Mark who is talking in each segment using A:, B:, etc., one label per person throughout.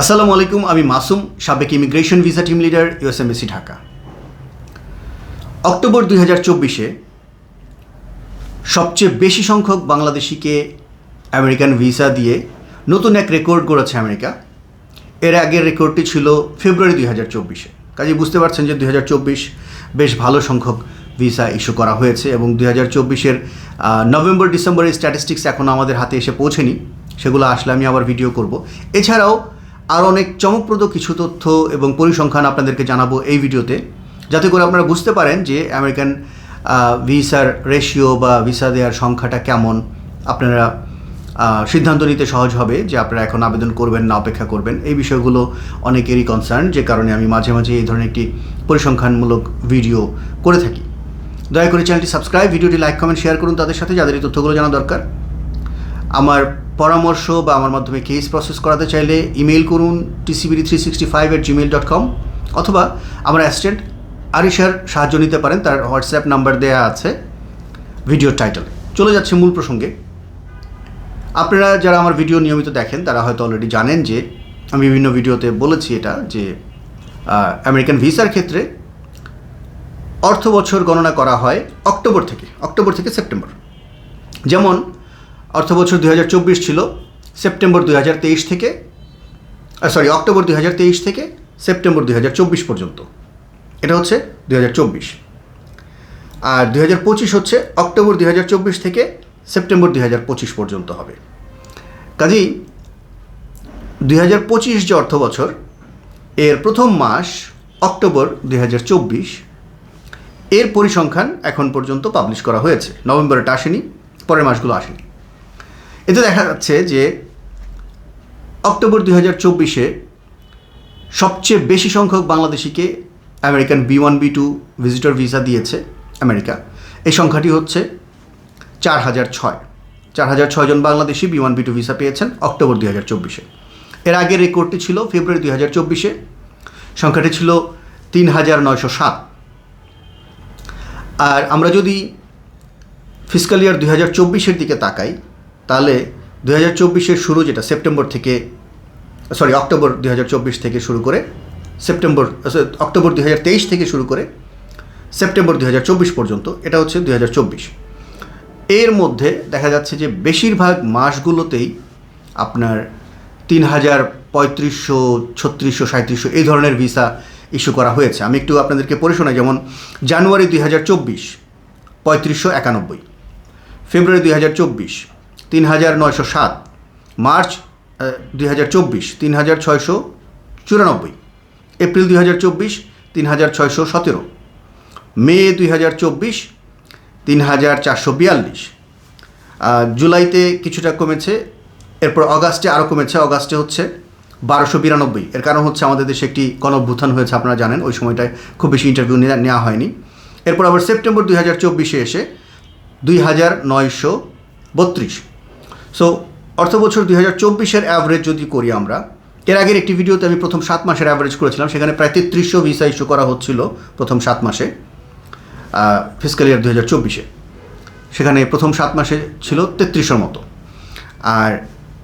A: আসসালামু আলাইকুম, আমি মাসুম, সাবেক immigration visa team leader USMBC Dhaka. October দুই হাজার চব্বিশে সবচেয়ে বেশি সংখ্যক বাংলাদেশিকে আমেরিকান ভিসা দিয়ে নতুন এক রেকর্ড করেছে আমেরিকা। এর আগের রেকর্ডটি ছিল ফেব্রুয়ারি দুই হাজার চব্বিশে। কাজে বুঝতে পারছেন যে দুই হাজার চব্বিশ বেশ ভালো সংখ্যক ভিসা ইস্যু করা হয়েছে এবং দুই হাজার চব্বিশের নভেম্বর, ডিসেম্বরের স্ট্যাটিস্টিক্স এখনও আমাদের হাতে এসে পৌঁছেনি। সেগুলো আসলে আমি আবার ভিডিও করব। এছাড়াও আর অনেক চমকপ্রদ কিছু তথ্য এবং পরিসংখ্যান আপনাদেরকে জানাব এই ভিডিওতে। যাতে করে আপনারা বুঝতে পারেন যে আমেরিকান ভিসার রেশিও বা ভিসা দেওয়ার সংখ্যাটা কেমন। আপনারা সিদ্ধান্ত নিতে সহজ হবে যে আপনারা এখন আবেদন করবেন না, অপেক্ষা করবেন। এই বিষয়গুলো অনেকেরই কনসার্ন যে কারণে আমি মাঝে মাঝে এই ধরনের একটি পরিসংখ্যানমূলক ভিডিও করে থাকি। দয়া করে চ্যানেলটি সাবস্ক্রাইব ভিডিওটি লাইক কমেন্ট শেয়ার করুন তাদের সাথে, যাদের এই তথ্যগুলো জানা দরকার। আমার পরামর্শ বা আমার মাধ্যমে কেস প্রসেস করাতে চাইলে ইমেল করুন TCBD three sixty five at Gmail dot com অথবা আমার অ্যাসিস্ট্যান্ট আরিশার সাহায্য নিতে পারেন, তার হোয়াটসঅ্যাপ নাম্বার দেওয়া আছে ভিডিও টাইটেল চলে যাচ্ছে মূল প্রসঙ্গে। আপনারা যারা আমার ভিডিও নিয়মিত দেখেন, তারা হয়তো অলরেডি জানেন যে আমি বিভিন্ন ভিডিওতে বলেছি এটা, যে আমেরিকান ভিসার ক্ষেত্রে অর্থ বছর গণনা করা হয় অক্টোবর থেকে অক্টোবর থেকে সেপ্টেম্বর যেমন অর্থ বছর দু হাজার চব্বিশ ছিল সেপ্টেম্বর দুই হাজার তেইশ থেকে সরি অক্টোবর দুই হাজার তেইশ থেকে সেপ্টেম্বর দুই হাজার চব্বিশ পর্যন্ত এটা হচ্ছে দু হাজার চব্বিশ আর দু হাজার পঁচিশ হচ্ছে অক্টোবর দুই হাজার চব্বিশ থেকে সেপ্টেম্বর দুই হাজার পঁচিশ পর্যন্ত হবে কাজেই দুই হাজার পঁচিশ যে অর্থ বছর এর প্রথম মাস অক্টোবর দুই হাজার চব্বিশ এর পরিসংখ্যান এখন পর্যন্ত পাবলিশ করা হয়েছে নভেম্বরেটা আসেনি পরের মাসগুলো আসেনি এতে দেখা যাচ্ছে যে অক্টোবর দুই হাজার চব্বিশে সবচেয়ে বেশি সংখ্যক বাংলাদেশিকে American B one B two visitor visa দিয়েছে আমেরিকা। এই সংখ্যাটি হচ্ছে চার হাজার ছয়। চার হাজার ছয়জন Bangladeshi B one B two visa পেয়েছেন অক্টোবর দুই হাজার চব্বিশে। এর আগের রেকর্ডটি ছিল ফেব্রুয়ারি দুই হাজার চব্বিশে। সংখ্যাটি ছিল তিন হাজার নয়শো সাত। আর আমরা যদি ফিসকাল ইয়ার দুই হাজার চব্বিশের দিকে তাকাই তাহলে দুই হাজার চব্বিশের শুরু যেটা সেপ্টেম্বর থেকে সরি অক্টোবর দুই হাজার চব্বিশ থেকে শুরু করে সেপ্টেম্বর অক্টোবর দুই হাজার তেইশ থেকে শুরু করে সেপ্টেম্বর দুই হাজার চব্বিশ পর্যন্ত, এটা হচ্ছে দুই হাজার চব্বিশ। এর মধ্যে দেখা যাচ্ছে যে বেশিরভাগ মাসগুলোতেই আপনার তিন হাজার পঁয়ত্রিশশো, ছত্রিশশো সাঁত্রিশশো এই ধরনের ভিসা ইস্যু করা হয়েছে। আমি একটু আপনাদেরকে পড়ে শোনাই, যেমন জানুয়ারি দুই হাজার চব্বিশ, পঁয়ত্রিশশো একানব্বই, ফেব্রুয়ারি দুই হাজার চব্বিশ তিন হাজার নয়শো সাত। মার্চ দুই হাজার চব্বিশ তিন হাজার ছয়শো চুরানব্বই। এপ্রিল দুই হাজার চব্বিশ তিন হাজার ছয়শো সতেরো। মে দুই হাজার চব্বিশ তিন হাজার চারশো বিয়াল্লিশ। জুলাইতে কিছুটা কমেছে, এরপর অগাস্টে আরও কমেছে, অগাস্টে হচ্ছে বারোশো বিরানব্বই। এর কারণ হচ্ছে আমাদের দেশে একটি গণভ্যুত্থান হয়েছে, আপনারা জানেন, ওই সময়টায় খুব বেশি ইন্টারভিউ নেওয়া হয়নি। এরপর আবার সেপ্টেম্বর দুই হাজার চব্বিশে এসে দুই হাজার নয়শো বত্রিশ। সো অর্থ বছর দুই হাজার চব্বিশের অ্যাভারেজ যদি করি আমরা, এর আগের একটি ভিডিওতে আমি প্রথম সাত মাসের অ্যাভারেজ করেছিলাম, সেখানে প্রায় তেত্রিশশো ভিসা ইস্যু করা হচ্ছিল প্রথম সাত মাসে ফিজিক্যাল ইয়ার দু হাজার চব্বিশে। সেখানে প্রথম সাত মাসে ছিল তেত্রিশশোর মতো। আর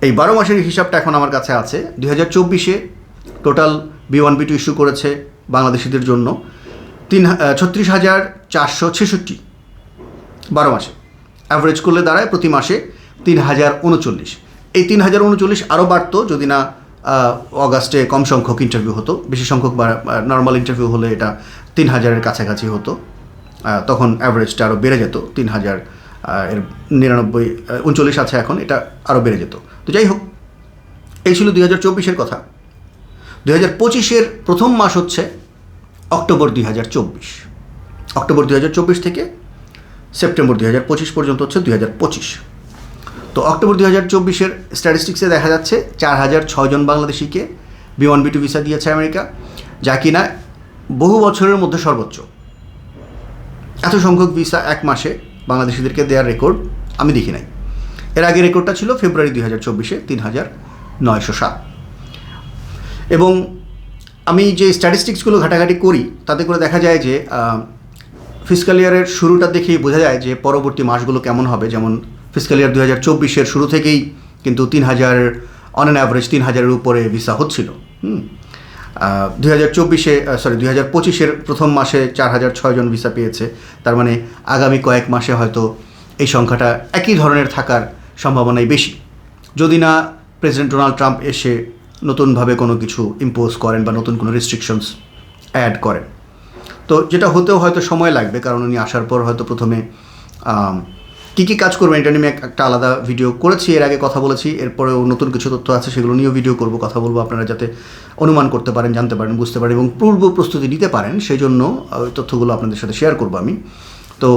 A: এই বারো মাসের হিসাবটা এখন আমার কাছে আছে, দুই হাজার চব্বিশে total B one B two issue করেছে বাংলাদেশিদের জন্য তিন ছত্রিশ হাজার চারশো ছেষট্টি বারো মাসে। অ্যাভারেজ করলে দাঁড়ায় প্রতি মাসে তিন হাজার উনচল্লিশ এই তিন হাজার উনচল্লিশ আরও বাড়তো যদি না অগাস্টে কম সংখ্যক ইন্টারভিউ হতো। বেশি সংখ্যক বা নর্মাল ইন্টারভিউ হলে এটা তিন হাজারের কাছাকাছি হতো। তখন অ্যাভারেজটা আরও বেড়ে যেত। তিন হাজার এর নিরানব্বই উনচল্লিশ আছে এখন, এটা আরও বেড়ে যেত। তো যাই হোক, এই ছিল দুই হাজার চব্বিশের কথা। দুই হাজার পঁচিশের প্রথম মাস হচ্ছে অক্টোবর দুই হাজার চব্বিশ। অক্টোবর দুই হাজার চব্বিশ থেকে সেপ্টেম্বর দুই হাজার পঁচিশ পর্যন্ত হচ্ছে দুই হাজার পঁচিশ। তো অক্টোবর দুই হাজার চব্বিশের স্ট্যাটিস্টিক্সে দেখা যাচ্ছে চার হাজার ছয়জন বাংলাদেশিকে B one B two visa দিয়েছে আমেরিকা, যা কিনা বহু বছরের মধ্যে সর্বোচ্চ। এত সংখ্যক ভিসা এক মাসে বাংলাদেশিদেরকে দেওয়ার রেকর্ড আমি দেখি নাই। এর আগে রেকর্ডটা ছিল ফেব্রুয়ারি দুই হাজার চব্বিশে তিন হাজার নয়শো সাত। এবং আমি যে স্ট্যাটিস্টিক্সগুলো ঘাটাঘাটি করি, তাতে করে দেখা যায় যে ফিজিক্যাল ইয়ারের শুরুটা দেখেই বোঝা যায় যে পরবর্তী মাসগুলো কেমন হবে। যেমন ফিজিক্যাল ইয়ার দু হাজার চব্বিশের শুরু থেকেই কিন্তু তিন হাজার অন অ্যান অ্যাভারেজ তিন হাজারের উপরে ভিসা হচ্ছিল। হুম। দুই হাজার চব্বিশে সরি দুই হাজার পঁচিশের প্রথম মাসে চার হাজার ছয়জন ভিসা পেয়েছে। তার মানে আগামী কয়েক মাসে হয়তো এই সংখ্যাটা একই ধরনের থাকার সম্ভাবনাই বেশি। যদি না প্রেসিডেন্ট ডোনাল্ড ট্রাম্প এসে নতুনভাবে কোনো কিছু ইম্পোজ করেন বা নতুন কোনো রেস্ট্রিকশনস অ্যাড করেন। তো যেটা হতেও হয়তো সময় লাগবে, কারণ উনি আসার পর হয়তো প্রথমে কী কী কাজ করবেন এটা নিয়ে একটা আলাদা ভিডিও করেছি, এর আগে কথা বলেছি, এরপরেও নতুন কিছু তথ্য আছে, সেগুলো নিয়েও ভিডিও করব, কথা বলব আপনারা যাতে অনুমান করতে পারেন, জানতে পারেন, বুঝতে পারেন এবং পূর্ব প্রস্তুতি নিতে পারেন, সেই জন্য ওই তথ্যগুলো আপনাদের সাথে শেয়ার করব আমি। তো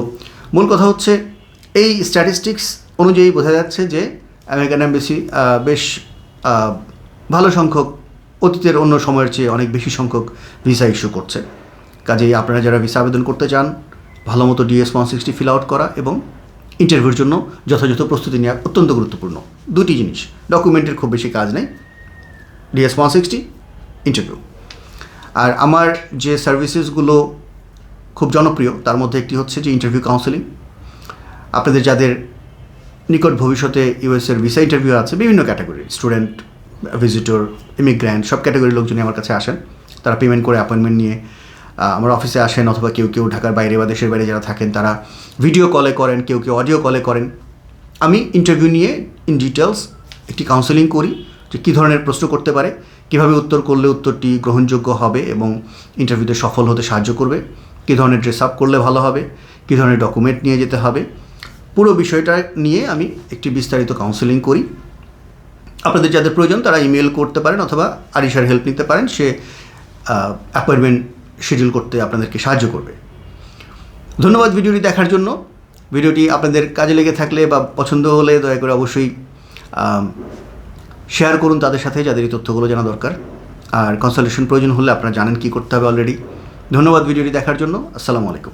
A: মূল কথা হচ্ছে, এই স্ট্যাটিস্টিক্স অনুযায়ী বোঝা যাচ্ছে যে আমেরিকান অ্যাম্বাসি বেশ ভালো সংখ্যক অতীতের অন্য সময়ের চেয়ে অনেক বেশি সংখ্যক ভিসা ইস্যু করছে। কাজেই আপনারা যারা ভিসা আবেদন করতে চান, ভালো মতো DS one sixty fill out করা এবং ইন্টারভিউর জন্য যথাযথ প্রস্তুতি নেওয়া অত্যন্ত গুরুত্বপূর্ণ। দুটি জিনিস ডকুমেন্টের খুব বেশি কাজ নেই। ডিএস ওয়ান সিক্সটি ইন্টারভিউ আর আমার যে সার্ভিসেসগুলো খুব জনপ্রিয়, তার মধ্যে একটি হচ্ছে যে ইন্টারভিউ কাউন্সেলিং আপনাদের যাদের নিকট ভবিষ্যতে ইউএসের ভিসা ইন্টারভিউ আছে, বিভিন্ন ক্যাটাগরি স্টুডেন্ট ভিজিটর ইমিগ্র্যান্ট সব ক্যাটাগরির লোকজনই আমার কাছে আসেন। তারা পেমেন্ট করে অ্যাপয়েন্টমেন্ট নিয়ে আমার অফিসে আসেন অথবা কেউ কেউ ঢাকার বাইরে বা দেশের বাইরে যারা থাকেন, তারা ভিডিও কলে করেন, কেউ কেউ অডিও কলে করেন। আমি ইন্টারভিউ নিয়ে ইন ডিটেলস একটি কাউন্সেলিং করি যে কী ধরনের প্রশ্ন করতে পারে, কীভাবে উত্তর করলে উত্তরটি গ্রহণযোগ্য হবে এবং ইন্টারভিউতে সফল হতে সাহায্য করবে, কী ধরনের ড্রেস আপ করলে ভালো হবে, কী ধরনের ডকুমেন্ট নিয়ে যেতে হবে। পুরো বিষয়টা নিয়ে আমি একটি বিস্তারিত কাউন্সেলিং করি। আপনাদের যাদের প্রয়োজন তারা ইমেল করতে পারেন অথবা আরিশার হেল্প নিতে পারেন। সে অ্যাপয়েন্টমেন্ট শিডিউল করতে আপনাদেরকে সাহায্য করবে। ধন্যবাদ ভিডিওটি দেখার জন্য। ভিডিওটি আপনাদের কাজে লেগে থাকলে বা পছন্দ হলে দয়া করে অবশ্যই শেয়ার করুন তাদের সাথে যাদের এই তথ্যগুলো জানা দরকার। আর কনসালটেশন প্রয়োজন হলে আপনারা জানেন কী করতে হবে অলরেডি ধন্যবাদ ভিডিওটি দেখার জন্য। আসসালামু আলাইকুম।